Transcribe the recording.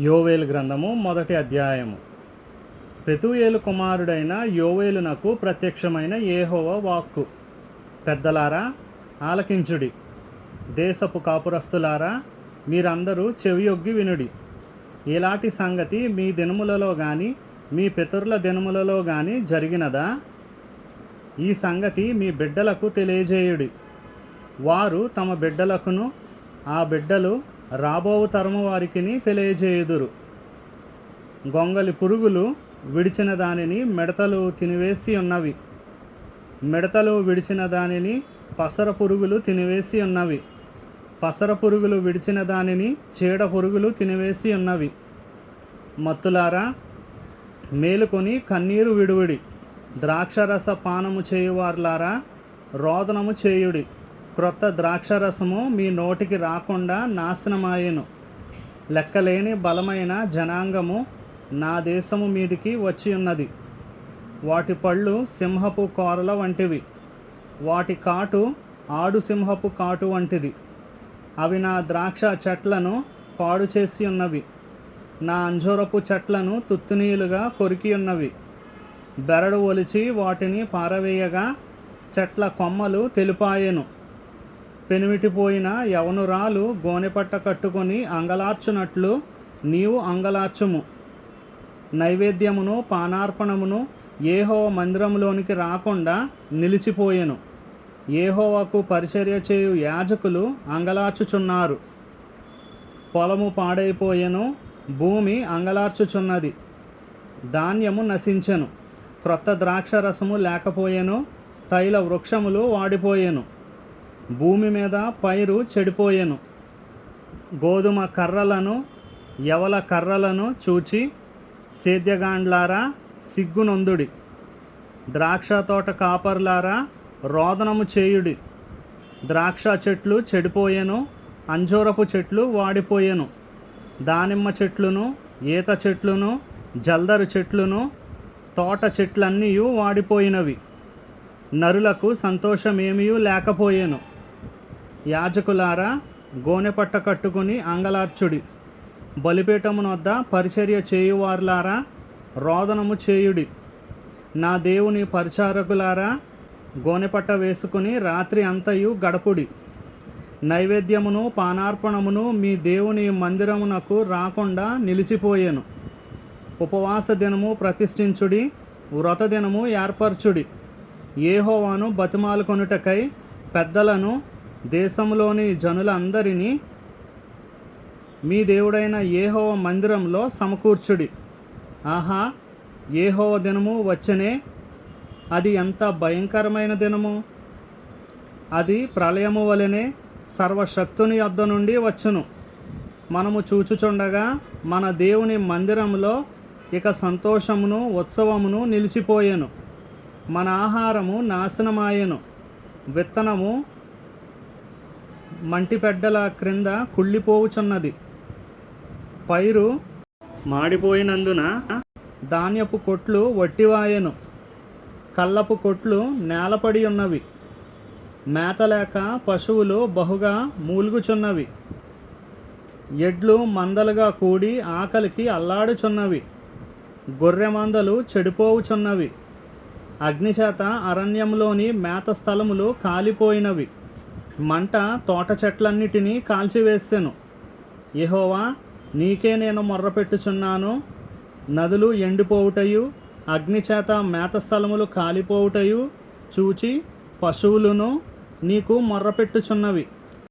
యోవేలు గ్రంథము మొదటి అధ్యాయము. పెతుయేలు కుమారుడైన యోవేలునకు ప్రత్యక్షమైన ఏహోవ వాక్కు. పెద్దలారా ఆలకించుడి. దేశపు కాపురస్తులారా మీరందరూ చెవియొగ్గి వినుడి. ఇలాంటి సంగతి మీ దినములలో కానీ మీ పితరుల దినములలో కానీ జరిగినదా? ఈ సంగతి మీ బిడ్డలకు తెలియజేయుడి. వారు తమ బిడ్డలకును ఆ బిడ్డలు రాబోవు తరము వారికి తెలియజేయుదురు. గొంగలి పురుగులు విడిచిన దానిని మిడతలు తినివేసి ఉన్నవి. మిడతలు విడిచిన దానిని పసర పురుగులు తినివేసి ఉన్నవి. పసర పురుగులు విడిచిన దానిని చీడ పురుగులు తినివేసి ఉన్నవి. మత్తులారా మేలుకొని కన్నీరు విడువుడి ద్రాక్షరస పానము చేయువార్లారా రోదనము చేయుడి. క్రొత్త ద్రాక్షరసము మీ నోటికి రాకుండా నాశనమాయను. లెక్కలేని బలమైన జనాంగము నా దేశము మీదికి వచ్చి ఉన్నది. వాటి పళ్ళు సింహపు కోరల వంటివి. వాటి కాటు ఆడు సింహపు కాటు వంటిది. అవి నా ద్రాక్ష చెట్లను పాడు చేసి ఉన్నవి. నా అంజూరపు చెట్లను తుత్తునీయులుగా కొరికి ఉన్నవి. బెరడు ఒలిచి వాటిని పారవేయగా చెట్ల కొమ్మలు తెలిపాయెను. పెనిమిటిపోయిన యవనురాలు గోనెపట్ట కట్టుకొని అంగలార్చునట్లు నీవు అంగలార్చుము. నైవేద్యమును పానార్పణమును ఏహోవ మందిరంలోనికి రాకుండా నిలిచిపోయెను. ఏహోవకు పరిచర్య చేయు యాజకులు అంగలార్చుచున్నారు. పొలము పాడైపోయెను భూమి అంగలార్చుచున్నది. ధాన్యము నశించెను. క్రొత్త ద్రాక్షరసము లేకపోయెను తైల వృక్షములు వాడిపోయెను. భూమి మీద పైరు చెడిపోయెను. గోధుమ కర్రలను ఎవల కర్రలను చూచి సేద్యగాండ్లారా సిగ్గునొందుడి. ద్రాక్ష తోట కాపర్లారా రోదనము చేయుడి. ద్రాక్ష చెట్లు చెడిపోయెను అంజూరపు చెట్లు వాడిపోయెను. దానిమ్మ చెట్లును ఈత చెట్లును జల్దరు చెట్లును తోట చెట్లన్నీ వాడిపోయినవి. నరులకు సంతోషమేమీ లేకపోయెను. యాజకులారా గోనెపట్ట కట్టుకుని అంగలార్చుడి. బలిపీఠమునొద్ద పరిచర్య చేయువార్లారా రోదనము చేయుడి. నా దేవుని పరిచారకులారా గోనెపట్ట వేసుకుని రాత్రి అంతయు గడపుడి. నైవేద్యమును పానార్పణమును మీ దేవుని మందిరమునకు రాకుండా నిలిచిపోయాను. ఉపవాస దినము ప్రతిష్ఠించుడి వ్రత దినము ఏర్పరచుడి. ఏహోవాను బతిమాలుకొనుటకై పెద్దలను దేశంలోని జనులందరినీ మీ దేవుడైన ఏహోవ మందిరంలో సమకూర్చుడి. ఆహా ఏహోవ దినము వచ్చనే. అది ఎంత భయంకరమైన దినము. అది ప్రళయము వలెనే సర్వశక్తుని యొద్ద నుండి వచ్చును. మనము చూచుచుండగా మన దేవుని మందిరంలో ఇక సంతోషమును ఉత్సవమును నిలిచిపోయెను. మన ఆహారము నాశనమాయెను. విత్తనము మంటిపెడ్డల క్రింద కుళ్ళిపోవుచున్నది. పైరు మాడిపోయినందున ధాన్యపు కొట్లు వట్టివాయెను. కళ్ళపు కొట్లు నేలపడి ఉన్నవి మేతలేక పశువులు బహుగా మూలుగుచున్నవి. ఎడ్లు మందలుగా కూడి ఆకలికి అల్లాడుచున్నవి. గొర్రె మందలు చెడిపోవుచున్నవి. అగ్నిచేత అరణ్యంలోని మేత స్థలములు కాలిపోయినవి. మంట తోట చెట్లన్నిటినీ కాల్చివేసాను. యహోవా నీకే నేను మొర్రపెట్టుచున్నాను నదులు ఎండిపోవుటయు అగ్నిచేత మేత స్థలములు కాలిపోవుటయు చూచి పశువులను నీకు మొర్రపెట్టుచున్నవి